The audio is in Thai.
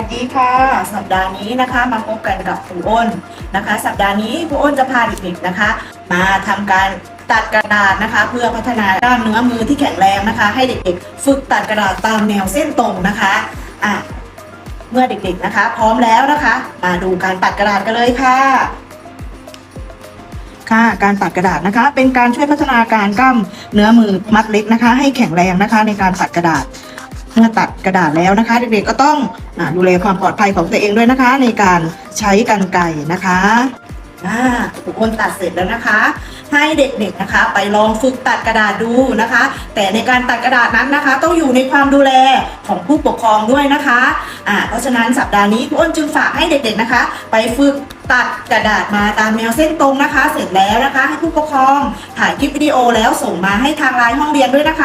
ัสดีค่ะ สัปดาห์นี้นะคะมาพบกันกับครูอ้นนะคะ สัปดาห์นี้ครูอ้นจะพาเด็กๆนะคะ มาทำการตัดกระดาษนะคะ เพื่อพัฒนากล้ามเนื้อมือที่แข็งแรงนะคะ ให้เด็กๆ ฝึกตัดกระดาษตามแนวเส้นตรงนะคะอะเมื่อเด็กๆนะคะ พร้อมแล้วนะคะ มาดูการตัดกระดาษกันเลยค่ะค่ะการตัดกระดาษนะคะ เป็นการช่วยพัฒนาการกล้ามเนื้อมือมัดเล็กนะคะ ให้แข็งแรงนะคะ ในการตัดกระดาษ เมื่อตัดกระดาษแล้วนะคะ เด็กๆก็ต้องอดูแลความปลอดภัยของตัวเองด้วยนะคะ ในการใช้กรรไกรนะคะอ่าทุกคนตัดเสร็จแล้วนะคะ ให้เด็กๆนะคะ ไปลองฝึกตัดกระดาษดูนะคะ แต่ในการตัดกระดาษนั้นนะคะ ต้องอยู่ในความดูแลของผู้ปกครองด้วยนะคะอ่าเพราะฉะนั้นสัปดาห์นี้คุณอ้นจึงฝากให้เด็กๆนะคะ ไปฝึกตัดกระดาษมาตามแนวเส้นตรงนะคะ เสร็จแล้วนะคะ ให้ผู้ปกครองถ่ายคลิปวิดีโอแล้วส่งมาให้ทางไลน์ห้องเรียนด้วยนะคะ